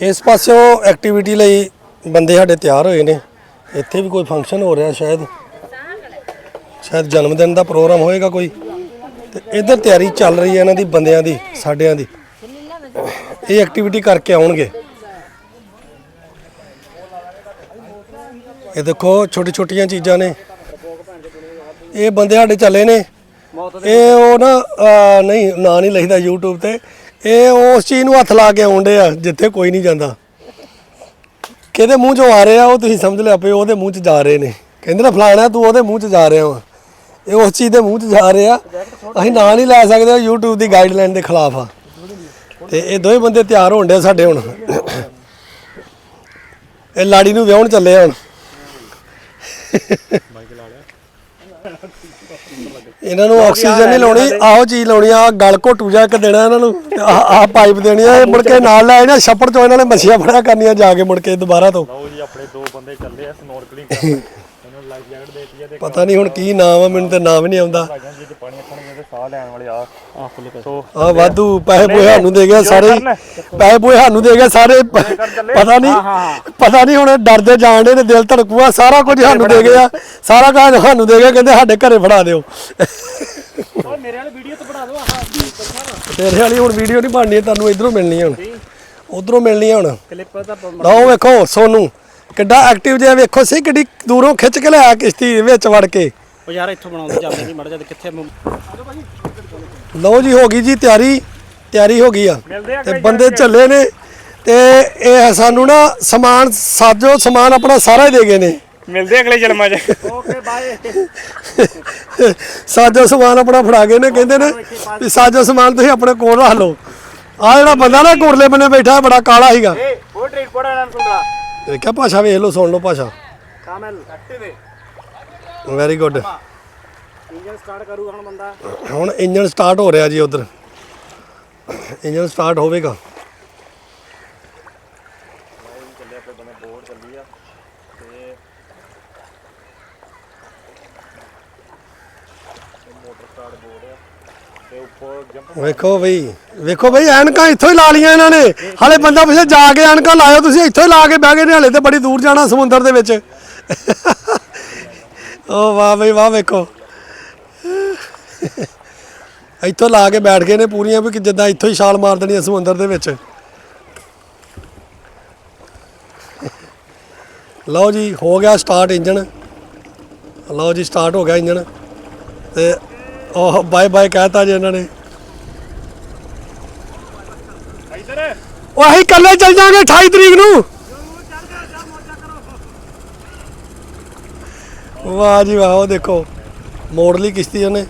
ਇਸ ਪਾਸਿਓਂ ਐਕਟੀਵਿਟੀ ਲਈ ਬੰਦੇ ਸਾਡੇ ਤਿਆਰ ਹੋਏ ਨੇ। ਇੱਥੇ ਵੀ ਕੋਈ ਫੰਕਸ਼ਨ ਹੋ ਰਿਹਾ ਸ਼ਾਇਦ। ਸ਼ਾਇਦ ਜਨਮ ਦਿਨ ਦਾ ਪ੍ਰੋਗਰਾਮ ਹੋਏਗਾ ਕੋਈ। ਤੇ ਇੱਧਰ ਤਿਆਰੀ ਚੱਲ ਰਹੀ ਹੈ ਇਹਨਾਂ ਦੀ, ਬੰਦਿਆਂ ਦੀ, ਸਾਡਿਆਂ ਦੀ। ਇਹ ਐਕਟੀਵਿਟੀ ਕਰਕੇ ਆਉਣਗੇ। ਇਹ ਦੇਖੋ ਛੋਟੀ ਛੋਟੀਆਂ ਚੀਜ਼ਾਂ ਨੇ। ਇਹ ਬੰਦੇ ਸਾਡੇ ਚੱਲੇ ਨੇ। ਇਹ ਉਹ ਨਾ, ਅਹ, ਨਹੀਂ, ਨਾਂ ਨਹੀਂ ਲਿਖਦਾ YouTube ਤੇ। ਇਹ ਉਸ ਚੀਜ਼ ਨੂੰ ਹੱਥ ਲਾ ਕੇ ਆਉਂਦੇ ਆ, ਜਿੱਥੇ ਕੋਈ ਨਹੀਂ ਜਾਂਦਾ। ਕਿਹਦੇ ਮੂੰਹ ਚੋਂ ਆ ਰਿਹਾ, ਉਹ ਤੁਸੀਂ ਸਮਝ ਲਿਆ ਪਏ ਉਹਦੇ ਮੂੰਹ 'ਚ ਜਾ ਰਹੇ ਨੇ। ਕਹਿੰਦੇ ਨਾ, ਫਲਾਣਾ, ਤੂੰ ਉਹਦੇ ਮੂੰਹ 'ਚ ਜਾ ਰਿਹਾ ਵਾ। ਇਹ ਉਸ ਚੀਜ਼ ਦੇ ਮੂੰਹ 'ਚ ਜਾ ਰਹੇ। ਆ ਅਸੀਂ ਨਾਂ ਨਹੀਂ ਲੈ ਸਕਦੇ ਉਹ YouTube ਦੀ ਗਾਈਡਲਾਈਨ ਦੇ ਖਿਲਾਫ ਆ। ਤੇ ਇਹ ਦੋਵੇਂ ਬੰਦੇ ਤਿਆਰ ਹੋਣ ਡੇ ਸਾਡੇ ਹੁਣ। ਇਹ ਲਾੜੀ ਨੂੰ ਵਿਆਹਣ ਚੱਲੇ ਹੁਣ। ਇਹਨਾਂ ਨੂੰ ਆਕਸੀਜਨ ਨਹੀਂ ਲਾਉਣੀ ਆਹੋ ਚੀਜ਼ ਲਾਉਣੀ ਆ ਗਲ ਘੋਟੂ ਜਾ ਕੇ ਦੇਣਾ ਇਹਨਾਂ ਨੂੰ ਆ ਆ ਪਾਈਪ ਦੇਣੀ ਆ ਇਹ ਮੁੜ ਕੇ ਨਾਲ ਲੈ ਜਾਣਾ ਛੱਪੜ ਚੋਂ ਇਹਨਾਂ ਨੇ ਮੱਛੀਆਂ ਫੜਿਆ ਕਰਨੀਆਂ ਜਾ ਕੇ ਮੁੜ ਕੇ ਦੁਬਾਰਾ ਤੋਂ। ਲਓ ਜੀ ਆਪਣੇ ਦੋ ਬੰਦੇ ਚੱਲੇ ਆ ਸਨੋਰਕਲਿੰਗ ਕਰਨ ਦੇਤੀ ਆ ਤੇ ਪਤਾ ਨਹੀਂ ਹੁਣ ਕੀ ਨਾਮ ਆ ਮੈਨੂੰ ਤੇ ਨਾਮ ਵੀ ਨਹੀਂ ਆਉਂਦਾ। ਭਾਈਆਂ ਜੀ ਤੇ ਪਾਣੀ ਰੱਖਣਗੇ ਤੇ ਸਾਹ ਲੈਣ ਵਾਲੇ ਆ। ਆ ਖੁੱਲੇ ਸੋ ਆ ਵਾਧੂ ਪੈਸੇ ਪੂਏ ਸਾਨੂੰ ਦੇ ਗਿਆ ਸਾਰੇ ਹੀ। ਪੈਸੇ ਪੂਏ ਸਾਨੂੰ ਦੇ ਗਿਆ ਸਾਰੇ। ਪਤਾ ਨਹੀਂ ਪਤਾ ਨਹੀਂ ਹੁਣ ਡਰਦੇ ਜਾਣਦੇ ਨੇ ਦਿਲ ਧੜਕੂਆ ਸਾਰਾ ਕੁਝ ਸਾਨੂੰ ਦੇ ਗਿਆ ਸਾਰਾ ਕੁਝ ਸਾਨੂੰ ਦੇ ਗਿਆ ਕਹਿੰਦੇ ਸਾਡੇ ਘਰੇ ਫੜਾ ਦਿਓ। ਓਏ ਮੇਰੇ ਵਾਲੀ ਵੀਡੀਓ ਤੇ ਬਣਾ ਦਿਓ ਆਹ। ਤੇਰੇ ਵਾਲੀ ਹੁਣ ਵੀਡੀਓ ਨਹੀਂ ਬਣਨੀ ਤੁਹਾਨੂੰ ਇਧਰੋਂ ਮਿਲਣੀ ਹੁਣ। ਉਧਰੋਂ ਮਿਲਣੀ ਹੁਣ। ਕਲਿੱਪ ਤਾਂ ਪ- ਲਓ ਵੇਖੋ ਸੋਨੂੰ। ਕਿੱਡਾ ਐਕਟਿਵ ਜਿਹਾ ਵੇਖੋ ਸਹੀ ਕਿੱਡੀ ਦੂਰੋਂ ਖਿੱਚ ਕੇ ਲਿਆ ਕਿਸ਼ਤੀ ਵਿੱਚ ਵੜ ਕੇ। ਉਹ ਯਾਰ ਇੱਥੋਂ ਬਣਾਉਂਦੇ ਜਾਂਦੇ ਨਹੀਂ ਮੜ ਜਾ ਕਿੱਥੇ ਲਓ ਜੀ ਹੋ ਗਈ ਜੀ ਤਿਆਰੀ ਤਿਆਰੀ ਹੋ ਗਈ ਆ। ਤੇ ਬੰਦੇ ਚੱਲੇ ਨੇ ਤੇ ਇਹ ਸਾਨੂੰ ਨਾ ਸਮਾਨ ਸਾਜੋ ਸਮਾਨ ਆਪਣਾ ਸਾਰਾ ਹੀ ਦੇ ਗਏ ਨੇ। ਮਿਲਦੇ ਅਗਲੇ ਜਨਮਾਂ 'ਚ। Okay bye. ਸਾਜੋ ਸਮਾਨ ਆਪਣਾ ਫੜਾ ਗਏ ਨੇ ਕਹਿੰਦੇ ਨੇ ਵੀ ਸਾਜੋ ਸਮਾਨ ਤੁਸੀਂ ਆਪਣੇ ਕੋਲ ਰੱਖ ਲਓ। ਆ ਜਿਹੜਾ ਬੰਦਾ ਨਾ ਕੋਰਲੇ ਬੰਨੇ ਬੈਠਾ ਬੜਾ ਕਾਲਾ ਸੀਗਾ। ਏ ਉਹ ਟ੍ਰੀਟ ਕੋੜਾ ਨਾਮ ਸੁਣਦਾ ਦੇਖਿਆ ਭਾਸ਼ਾ ਵੇਖ ਲਓ ਸੁਣ ਲਓ ਭਾਸ਼ਾ। ਕਾਮਲ। ਵੈਰੀ ਗੁੱਡ ਇੰਜਨ ਸਟਾਰਟ ਕਰੂਗਾ ਹੁਣ ਬੰਦਾ। ਹੁਣ ਇੰਜਨ ਸਟਾਰਟ ਹੋ ਰਿਹਾ ਜੀ ਉਧਰ। ਇੰਜਨ ਸਟਾਰਟ ਹੋਵੇਗਾ। ਚੱਲੇ ਆਪਣੇ ਬੰਦੇ ਬੋਰਡ ਚੱਲੀ ਆ ਤੇ ਮੋਟਰ ਸਟਾਰਟ ਬੋਰਡ ਆ। ਵੇਖੋ ਬਈ ਵੇਖੋ ਬਈ, ਐਨਕਾਂ ਇੱਥੋਂ ਹੀ ਲਾ ਲੀਆਂ ਇਹਨਾਂ ਨੇ। ਹਾਲੇ ਬੰਦਾ ਪਿੱਛੇ, ਜਾ ਕੇ ਐਨਕਾਂ ਲਾਇਓ ਤੁਸੀਂ, ਇੱਥੋਂ ਹੀ ਲਾ ਕੇ ਬਹਿ ਗਏ ਨੇ, ਹਾਲੇ ਤੇ ਬੜੀ ਦੂਰ ਜਾਣਾ ਸਮੁੰਦਰ ਦੇ ਵਿੱਚ। ਓ ਵਾਹ ਬਈ, ਵਾਹ ਵੇਖੋ। ਇੱਥੋਂ ਲਾ ਕੇ ਬੈਠ ਗਏ ਨੇ ਪੂਰੀਆਂ ਵੀ ਜਿੱਦਾਂ ਇੱਥੋਂ ਹੀ ਛਾਲ ਮਾਰ ਦੇਣੀ ਸਮੁੰਦਰ ਦੇ ਵਿੱਚ। ਲਓ ਜੀ, ਹੋ ਗਿਆ ਸਟਾਰਟ ਇੰਜਨ ਲਓ ਜੀ, ਸਟਾਰਟ ਹੋ ਗਿਆ ਇੰਜਨ ਤੇ ਉਹ ਬਾਏ ਬਾਏ ਕਹਿਤਾ ਜੀ ਇਹਨਾਂ ਨੇ। ਉਹ ਅਸੀਂ ਇਕੱਲੇ ਚੱਲ ਜਾਾਂਗੇ 28 ਤਰੀਕ ਨੂੰ। ਵਾਹ ਜੀ ਵਾਹ, ਉਹ ਦੇਖੋ, ਮੋੜ ਲਈ ਕਿਸ਼ਤੀ ਉਹਨੇ।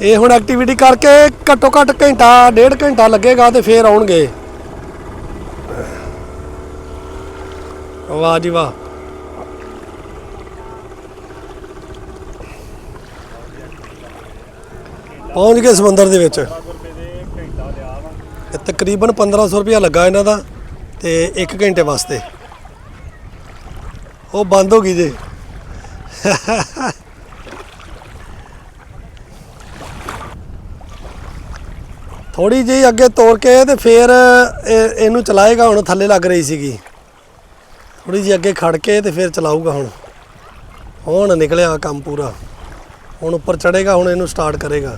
ਇਹ ਹੁਣ ਐਕਟੀਵਿਟੀ ਕਰਕੇ ਘੱਟੋ ਘੱਟ ਘੰਟਾ, ਡੇਢ ਘੰਟਾ ਲੱਗੇਗਾ ਤੇ ਫੇਰ ਆਉਣਗੇ। ਵਾਹ ਜੀ ਵਾਹ। ਪਹੁੰਚ ਗਏ ਸਮੁੰਦਰ ਦੇ ਵਿੱਚ। ਰੁਪਏ ਦੇ ਘੰਟਾ ਤਕਰੀਬਨ 1500 ਰੁਪਇਆ ਲੱਗਾ ਇਹਨਾਂ ਦਾ ਤੇ 1 ਘੰਟੇ ਵਾਸਤੇ। ਉਹ ਬੰਦ ਹੋ ਗਈ ਜੇ। ਥੋੜੀ ਜਿਹੀ ਅੱਗੇ ਤੋੜ ਕੇ ਤੇ ਫੇਰ ਇਹ- ਇਹਨੂੰ ਚਲਾਏਗਾ, ਹੁਣ ਥੱਲੇ ਲੱਗ ਰਹੀ ਸੀਗੀ। ਥੋੜੀ ਜਿਹੀ ਅੱਗੇ ਖੜ ਕੇ ਤੇ ਫਿਰ ਚਲਾਊਗਾ ਹੁਣ। ਹੁਣ ਨਿਕਲਿਆ ਕੰਮ ਪੂਰਾ। ਹੁਣ ਉੱਪਰ ਚੜੇਗਾ ਹੁਣ ਇਹਨੂੰ ਸਟਾਰਟ ਕਰੇਗਾ।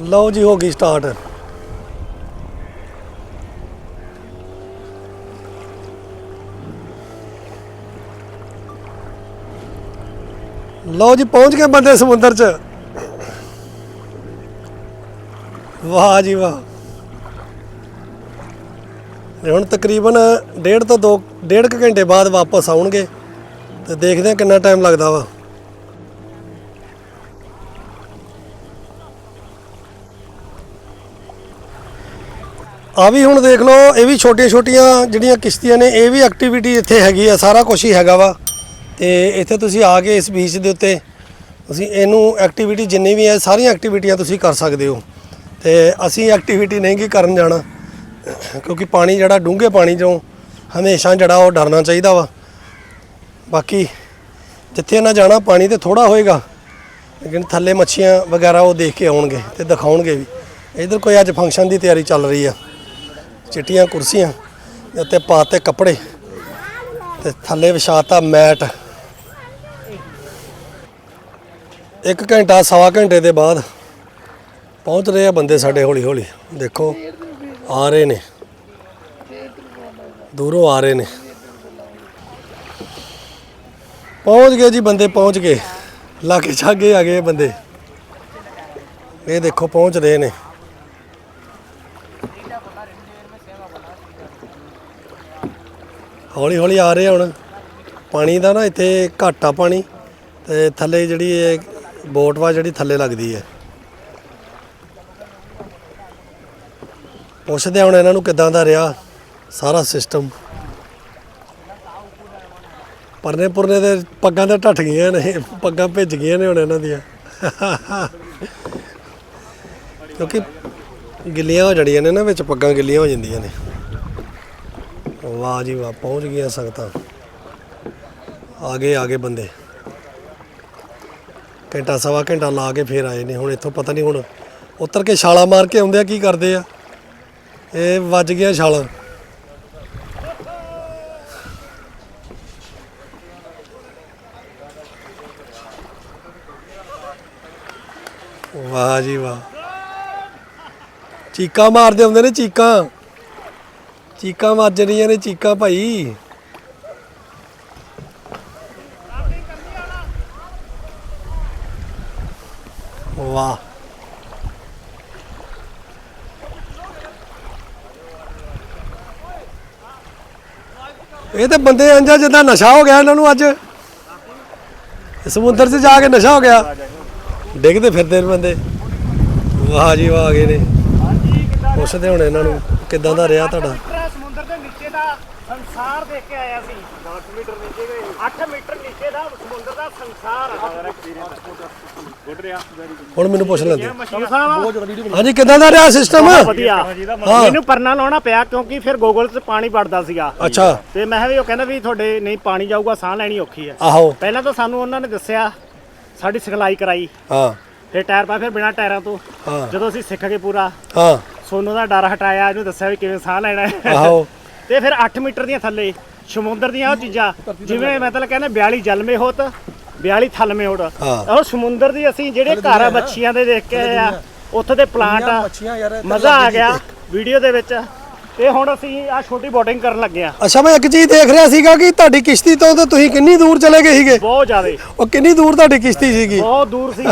ਲਓ ਜੀ, ਹੋ ਗਈ ਸਟਾਰਟ ਲਓ ਜੀ, ਪਹੁੰਚ ਗਏ ਬੰਦੇ ਸਮੁੰਦਰ 'ਚ। ਵਾਹ ਜੀ ਵਾਹ। ਤੇ ਹੁਣ ਤਕਰੀਬਨ ਡੇਢ ਤੋਂ 2 ਡੇਢ ਕੁ ਘੰਟੇ ਬਾਅਦ ਵਾਪਸ ਆਉਣਗੇ ਤੇ ਦੇਖਦੇ ਹਾਂ ਕਿੰਨਾ ਟਾਈਮ ਲੱਗਦਾ ਵਾ। ਆ ਵੀ ਹੁਣ ਦੇਖ ਲਓ, ਇਹ ਵੀ ਛੋਟੀਆਂ ਛੋਟੀਆਂ ਜਿਹੜੀਆਂ ਕਿਸ਼ਤੀਆਂ ਨੇ, ਇਹ ਵੀ ਐਕਟੀਵਿਟੀ ਇੱਥੇ ਹੈਗੀ ਆ, ਸਾਰਾ ਕੁਝ ਹੀ ਹੈਗਾ ਵਾ। ਤੇ ਇੱਥੇ ਤੁਸੀਂ ਆ ਕੇ ਇਸ ਬੀਚ ਦੇ ਉੱਤੇ ਤੁਸੀਂ ਇਹਨੂੰ ਐਕਟੀਵਿਟੀ ਜਿੰਨੀ ਵੀ ਹੈ, ਸਾਰੀਆਂ ਐਕਟੀਵਿਟੀਆਂ ਤੁਸੀਂ ਕਰ ਸਕਦੇ ਹੋ। ਤੇ ਅਸੀਂ ਐਕਟੀਵਿਟੀ ਨਹੀਂ ਕੀ ਕਰਨ ਜਾਣਾ, ਕਿਉਂਕਿ ਪਾਣੀ ਜਿਹੜਾ ਡੂੰਘੇ ਪਾਣੀ ਚੋਂ ਹਮੇਸ਼ਾ ਜਿਹੜਾ ਉਹ ਡਰਨਾ ਚਾਹੀਦਾ ਵਾ। ਬਾਕੀ ਜਿੱਥੇ ਨਾ ਜਾਣਾ ਪਾਣੀ ਤੇ ਥੋੜਾ ਹੋਏਗਾ, ਲੇਕਿਨ ਥੱਲੇ ਮੱਛੀਆਂ ਵਗੈਰਾ ਉਹ ਦੇਖ ਕੇ ਆਉਣਗੇ ਤੇ ਦਿਖਾਉਣਗੇ ਵੀ। ਇਧਰ ਕੋਈ ਅੱਜ ਫੰਕਸ਼ਨ ਦੀ ਤਿਆਰੀ ਚੱਲ ਰਹੀ ਆ। ਚਿੱਟੀਆਂ, ਕੁਰਸੀਆਂ ਤੇ ਪਾਤੇ ਕੱਪੜੇ ਤੇ ਥੱਲੇ ਵਿਛਾਤਾ ਮੈਟ। ਇੱਕ ਘੰਟਾ, ਸਵਾ ਘੰਟੇ ਦੇ ਬਾਅਦ ਪਹੁੰਚ ਰਹੇ ਆ ਬੰਦੇ ਸਾਡੇ ਹੌਲੀ ਹੌਲੀ। ਦੇਖੋ, ਆ ਰਹੇ ਨੇ। ਦੂਰੋਂ ਆ ਰਹੇ ਨੇ। ਪਹੁੰਚ ਗਏ ਜੀ ਬੰਦੇ, ਪਹੁੰਚ ਗਏ। ਲਾਗੇ ਛਾਗੇ ਆ ਗਏ ਬੰਦੇ। ਇਹ ਦੇਖੋ, ਪਹੁੰਚ ਰਹੇ ਨੇ। ਹੌਲੀ ਹੌਲੀ ਆ ਰਹੇ ਆ ਹੁਣ। ਪਾਣੀ ਦਾ ਨਾ ਇੱਥੇ ਘੱਟ ਆ ਪਾਣੀ ਤੇ ਥੱਲੇ ਜਿਹੜੀ ਇਹ ਬੋਟ ਵਾ ਜਿਹੜੀ ਥੱਲੇ ਲੱਗਦੀ ਹੈ। ਪੁੱਛਦੇ ਹੁਣ ਇਹਨਾਂ ਨੂੰ ਕਿਦਾਂ ਦਾ ਰਿਹਾ ਸਾਰਾ ਸਿਸਟਮ। ਪਰਨੇ ਪੁਰਨੇ ਦੇ ਪੱਗਾਂ ਤੇ ਢੱਠ ਗਈਆਂ ਨੇ, ਪੱਗਾਂ ਭਿੱਜ ਗਈਆਂ ਨੇ ਹੁਣ ਇਹਨਾਂ ਦੀਆਂ। ਕਿਉਂਕਿ ਗਿੱਲੀਆਂ ਹੋ ਜੜੀਆਂ ਨੇ ਨਾ ਵਿੱਚ, ਪੱਗਾਂ ਗਿੱਲੀਆਂ ਹੋ ਜਾਂਦੀਆਂ ਨੇ। ਵਾਹ ਜੀ ਵਾਹ ਪਹੁੰਚ ਗਈਆਂ ਸੰਗਤਾਂ। ਆਗੇ ਆਗੇ ਬੰਦੇ। ਘੰਟਾ, ਸਵਾ ਘੰਟਾ ਲਾ ਕੇ ਫੇਰ ਆਏ ਨੇ, ਹੁਣ ਇੱਥੋਂ ਪਤਾ ਨਹੀਂ ਹੁਣ ਉਤਰ ਕੇ ਛਾਲਾ ਮਾਰ ਕੇ ਆਉਂਦੇ ਆ, ਕੀ ਕਰਦੇ ਆ? ਇਹ ਵੱਜ ਗਿਆ ਛਾਲਾ। ਵਾਹ ਜੀ ਵਾਹ। ਚੀਕਾਂ ਮਾਰਦੇ ਹੁੰਦੇ ਨੇ ਚੀਕਾਂ। ਚੀਕਾਂ ਵੱਜ ਰਹੀਆਂ ਨੇ ਚੀਕਾਂ ਭਾਈ ਵਾਹ ਇਹ ਤੇ ਬੰਦੇ ਅੰਜਾ, ਜਿੱਦਾਂ ਨਸ਼ਾ ਹੋ ਗਿਆ ਇਹਨਾਂ ਨੂੰ ਅੱਜ। ਸਮੁੰਦਰ 'ਚ ਜਾ ਕੇ ਨਸ਼ਾ ਹੋ ਗਿਆ। ਡਿੱਗਦੇ ਫਿਰਦੇ ਨੇ ਬੰਦੇ। ਵਾਹ ਜੀ ਵਾਹ ਆ ਗਏ ਨੇ। ਪੁੱਛਦੇ ਹੁਣ ਇਹਨਾਂ ਨੂੰ, ਕਿੱਦਾਂ ਦਾ ਰਿਹਾ ਤੁਹਾਡਾ ਮੀਟਰ ਸਮੁੰਦਰ ਦੇ ਨੀਚੇ ਦਾ ਸੰਸਾਰ ਦੇਖ ਕੇ ਆਇਆ ਸੀ। 10 ਮੀਟਰ ਨੀਚੇ ਗਏ 8 ਮੀਟਰ ਨੀਚੇ ਦਾ ਸਮੁੰਦਰ ਦਾ ਸੰਸਾਰ ਗੁੱਡ ਰਿਹਾ। ਹੁਣ ਮੈਨੂੰ ਪੁੱਛ ਲੈਂਦੇ। ਸਾਹਿਬ ਹਾਂਜੀ ਕਿੱਦਾਂ ਦਾ ਰਿਹਾ ਸਿਸਟਮ ਵਧੀਆ। ਮੈਨੂੰ ਪਰਨਾ ਲਾਉਣਾ ਪਿਆ ਕਿਉਂਕਿ ਫਿਰ ਗੋਗਲ 'ਚ ਪਾਣੀ ਵੜਦਾ ਸੀਗਾ। ਅੱਛਾ। ਤੇ ਮੈਂ ਕਿਹਾ ਵੀ ਉਹ ਕਹਿੰਦਾ ਵੀ ਤੁਹਾਡੇ ਨਹੀਂ ਪਾਣੀ ਜਾਊਗਾ ਸਾਹ ਲੈਣੀ ਔਖੀ ਹੈ। ਆਹੋ। ਪਹਿਲਾਂ ਤਾਂ ਸਾਨੂੰ ਉਹਨਾਂ ਨੇ ਦੱਸਿਆ ਸਾਡੀ ਸਿਖਲਾਈ ਕਰਾਈ। ਹਾਂ। ਫਿਰ ਟਾਇਰ ਪਾ ਫਿਰ ਬਿਨਾ ਟਾਇਰਾਂ ਤੋਂ। ਜਦੋਂ ਅਸੀਂ ਸਿੱਖ ਗਏ ਪੂਰਾ ਹਾਂ। ਸੋਨੂੰ ਦਾ ਡਰ ਹਟਾਇਆ ਇਹਨੂੰ ਦੱਸਿਆ ਵੀ ਕਿਵੇਂ ਸਾਹ ਲੈਣਾ ਹੈ। ਆਹੋ। ਤੇ ਫਿਰ 8 ਮੀਟਰ ਦੀਆਂ ਥੱਲੇ ਸਮੁੰਦਰ ਦੀਆਂ ਉਹ ਚੀਜ਼ਾਂ ਜਿਵੇਂ ਮਤਲਬ ਕਹਿੰਦੇ 42 ਜਲਮੇ ਹੋਤ 42 ਥਲਮੇ ਹੋੜ। ਉਹ ਸਮੁੰਦਰ ਦੀ ਅਸੀਂ ਜਿਹੜੇ ਘਰ ਆ ਬੱਚੀਆਂ ਦੇ ਦੇਖ ਕੇ ਆਏ ਆ ਉੱਥੇ ਦੇ ਪਲਾਂਟ ਆ ਮਜ਼ਾ ਆ ਗਿਆ ਵੀਡੀਓ ਦੇ ਵਿੱਚ। ਤੇ ਹੁਣ ਅਸੀਂ ਆ ਛੋਟੀ ਬੋਟਿੰਗ ਕਰਨ ਲੱਗੇ ਆ ਅੱਛਾ ਮੈਂ ਇੱਕ ਚੀਜ਼ ਦੇਖ ਰਿਹਾ ਸੀਗਾ ਕਿ ਤੁਹਾਡੀ ਕਿਸ਼ਤੀ ਤੋਂ ਤੇ ਤੁਸੀਂ ਕਿੰਨੀ ਦੂਰ ਚਲੇ ਗਏ ਸੀਗੇ? ਬਹੁਤ ਜ਼ਿਆਦੇ। ਉਹ ਕਿੰਨੀ ਦੂਰ ਤੁਹਾਡੀ ਕਿਸ਼ਤੀ ਸੀਗੀ? ਬਹੁਤ ਦੂਰ ਸੀ।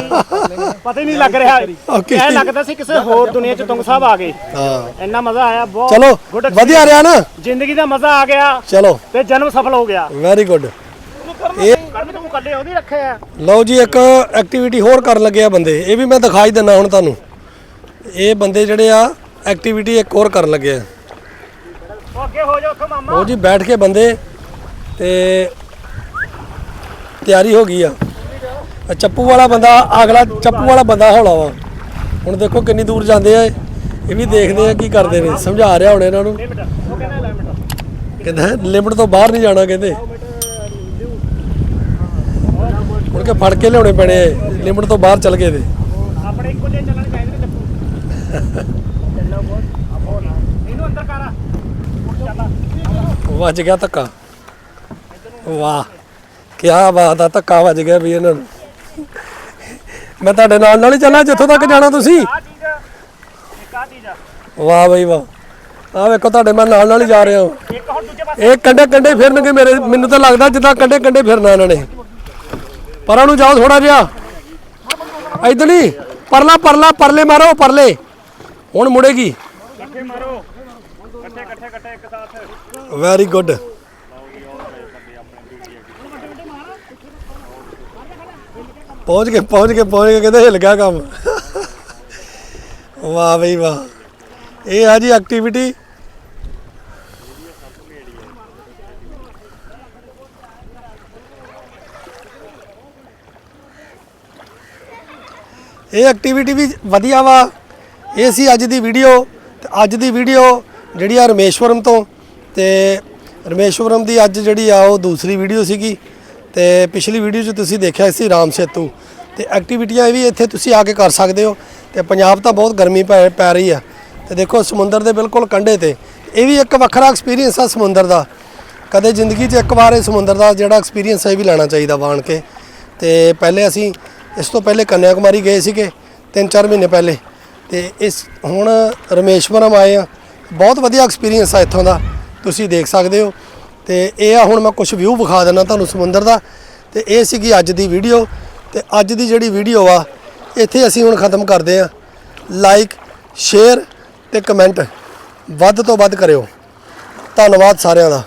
ਪਤਾ ਹੀ ਨਹੀਂ ਲੱਗ ਰਿਹਾ। ਐ ਲੱਗਦਾ ਸੀ ਕਿਸੇ ਹੋਰ ਦੁਨੀਆ ਚ ਤੁੰਗ ਸਾਹਿਬ ਆ ਗਏ। ਹਾਂ। ਇੰਨਾ ਮਜ਼ਾ ਆਇਆ ਬਹੁਤ ਚਲੋ ਵਧੀਆ ਰਿਹਾ ਨਾ? ਜ਼ਿੰਦਗੀ ਦਾ ਮਜ਼ਾ ਆ ਗਿਆ ਚਲੋ। ਤੇ ਜਨਮ ਸਫਲ ਹੋ ਗਿਆ। ਵੈਰੀ ਗੁੱਡ ਇਹ ਕਰਮ ਤੂੰ ਕੱਲੇ ਉਹਦੀ ਰੱਖੇ ਆ। ਲਓ ਜੀ ਇੱਕ ਐਕਟੀਵਿਟੀ ਹੋਰ ਕਰਨ ਲੱਗੇ ਆ ਬੰਦੇ। ਇਹ ਵੀ ਮੈਂ ਦਿਖਾਈ ਦਿੰਦਾ ਹੁਣ ਤੁਹਾਨੂੰ। ਇਹ ਬੰਦੇ ਜਿਹੜੇ ਆ ਐਕਟੀਵਿਟੀ ਇੱਕ ਹੋਰ ਕਰਨ ਲੱਗੇ ਆ। ਉਹ ਅੱਗੇ ਹੋ ਜਾ ਉੱਥੋਂ ਮਾਮਾ। ਉਹ ਜੀ ਬੈਠ ਕੇ ਬੰਦੇ ਤੇ ਤਿਆਰੀ ਹੋ ਗਈ ਆ। ਚੱਪੂ ਵਾਲਾ ਬੰਦਾ ਅਗਲਾ ਚੱਪੂ ਵਾਲਾ ਬੰਦਾ ਹੌਲਾ ਵਾ। ਹੁਣ ਦੇਖੋ ਕਿੰਨੀ ਦੂਰ ਜਾਂਦੇ ਆ ਇਹ। ਵੀ ਦੇਖਦੇ ਆ ਕੀ ਕਰਦੇ ਨੇ ਸਮਝਾ ਰਿਹਾ ਹੁਣ ਇਹਨਾਂ ਨੂੰ। ਕਹਿੰਦਾ ਲਿਮਟ ਤੋਂ ਬਾਹਰ ਨਹੀਂ ਜਾਣਾ ਕਹਿੰਦੇ। ਮੁੜ ਕੇ ਫੜ ਕੇ ਲਿਆਉਣੇ ਪੈਣੇ ਲਿਮਟ ਤੋਂ ਬਾਹਰ ਚੱਲ ਗਏ ਤੇ ਆਪਣੇ ਇੱਕੋ ਜਿਹੇ ਚੱਲਣ ਚਾਹੀਦੇ ਨੇ ਚੱਪੂ। ਚੱਲੋ ਬਹੁਤ ਆਪੋ ਨਾ। ਇਹਨੂੰ ਅੰਦਰ ਕਰ ਵੱਜ ਗਿਆ ਧੱਕਾ। ਵਾਹ ਕੀ ਬਾਤ ਆ, ਧੱਕਾ ਵੱਜ ਗਿਆ ਵੀ ਇਹਨਾਂ ਨੂੰ। ਮੈਂ ਤੁਹਾਡੇ ਨਾਲ ਨਾਲ ਹੀ ਚੱਲਾਂ, ਜਿੱਥੋਂ ਤੱਕ ਜਾਣਾ ਤੁਸੀਂ? ਵਾਹ ਬਈ ਵਾਹ। ਆ ਵੇਖੋ, ਤੁਹਾਡੇ ਮੈਂ ਨਾਲ ਨਾਲ ਹੀ ਜਾ ਰਿਹਾ ਹਾਂ। ਇਹ ਕੰਡੇ ਕੰਡੇ ਫਿਰਨਗੇ ਮੇਰੇ, ਮੈਨੂੰ ਤਾਂ ਲੱਗਦਾ ਜਿੱਦਾਂ ਕੰਡੇ ਕੰਡੇ ਫਿਰਨਾ ਇਹਨਾਂ ਨੇ। ਪਰਾਂ ਨੂੰ ਜਾਓ ਥੋੜਾ ਜਿਹਾ। ਇਧਰ ਨਹੀਂ ਪਰਲਾ ਪਰਲਾ, ਪਰਲੇ ਮਾਰੋ, ਪਰਲੇ। ਹੁਣ ਮੁੜੇਗੀ। ਇਕੱਠੇ ਮਾਰੋ ਇਕੱਠੇ ਇਕੱਠੇ ਇਕੱਠੇ, ਇੱਕ ਸਾਥ। ਵੈਰੀ ਗੁੱਡ ਪਹੁੰਚ ਗਏ ਪਹੁੰਚ ਗਏ, ਪਹੁੰਚ ਕੇ ਕਹਿੰਦੇ ਹਿੱਲ ਗਿਆ ਕੰਮ। ਵਾਹ ਬਈ ਵਾਹ। ਇਹ ਆ ਜੀ ਐਕਟੀਵਿਟੀ ਇਹ ਐਕਟੀਵਿਟੀ ਵੀ ਵਧੀਆ ਵਾ। ਇਹ ਸੀ ਅੱਜ ਦੀ ਵੀਡੀਓ ਤੇ ਅੱਜ ਦੀ ਵੀਡੀਓ ਜਿਹੜੀ ਆ ਰਮੇਸ਼ਵਰਮ ਤੋਂ ਤੇ ਰਮੇਸ਼ਵਰਮ ਦੀ ਅੱਜ ਜਿਹੜੀ ਆ ਉਹ ਦੂਸਰੀ ਵੀਡੀਓ ਸੀਗੀ ਤੇ ਪਿਛਲੀ ਵੀਡੀਓ 'ਚ ਤੁਸੀਂ ਦੇਖਿਆ ਸੀ ਰਾਮ ਸੇਤੂ। ਤੇ ਐਕਟੀਵਿਟੀਆਂ ਇਹ ਵੀ ਇੱਥੇ ਤੁਸੀਂ ਆ ਕੇ ਕਰ ਸਕਦੇ ਹੋ ਤੇ ਪੰਜਾਬ ਤਾਂ ਬਹੁਤ ਗਰਮੀ ਪੈ ਪੈ ਰਹੀ ਆ। ਤੇ ਦੇਖੋ ਸਮੁੰਦਰ ਦੇ ਬਿਲਕੁਲ ਕੰਢੇ ਤੇ। ਇਹ ਵੀ ਇੱਕ ਵੱਖਰਾ ਐਕਸਪੀਰੀਅੰਸ ਆ ਸਮੁੰਦਰ ਦਾ। ਕਦੇ ਜ਼ਿੰਦਗੀ 'ਚ ਇੱਕ ਵਾਰ ਇਹ ਸਮੁੰਦਰ ਦਾ ਜਿਹੜਾ ਐਕਸਪੀਰੀਅੰਸ ਹੈ ਇਹ ਵੀ ਲੈਣਾ ਚਾਹੀਦਾ ਵਾਣ ਕੇ। ਤੇ ਪਹਿਲੇ ਅਸੀਂ ਇਸ ਤੋਂ ਪਹਿਲੇ ਕੰਨਿਆ ਕੁਮਾਰੀ ਗਏ ਸੀਗੇ 3-4 ਮਹੀਨੇ ਪਹਿਲੇ। ਤੇ ਇਸ, ਹੁਣ ਰਮੇਸ਼ਵਰਮ ਆਏ ਆ। ਬਹੁਤ ਵਧੀਆ ਐਕਸਪੀਰੀਅੰਸ ਆ ਇੱਥੋਂ ਦਾ। ਤੁਸੀਂ ਦੇਖ ਸਕਦੇ ਹੋ। ਤੇ ਇਹ ਆ, ਹੁਣ ਮੈਂ ਕੁਝ ਵਿਊ ਵਿਖਾ ਦਿੰਦਾ ਤੁਹਾਨੂੰ ਸਮੁੰਦਰ ਦਾ। ਤੇ ਇਹ ਸੀਗੀ ਅੱਜ ਦੀ ਵੀਡੀਓ ਤੇ ਅੱਜ ਦੀ ਜਿਹੜੀ ਵੀਡੀਓ ਆ, ਇੱਥੇ ਅਸੀਂ ਹੁਣ ਖਤਮ ਕਰਦੇ ਆ ਲਾਈਕ ਸ਼ੇਅਰ ਤੇ ਕਮੈਂਟ ਵੱਧ ਤੋਂ ਵੱਧ ਕਰਿਓ। ਧੰਨਵਾਦ ਸਾਰਿਆਂ ਦਾ।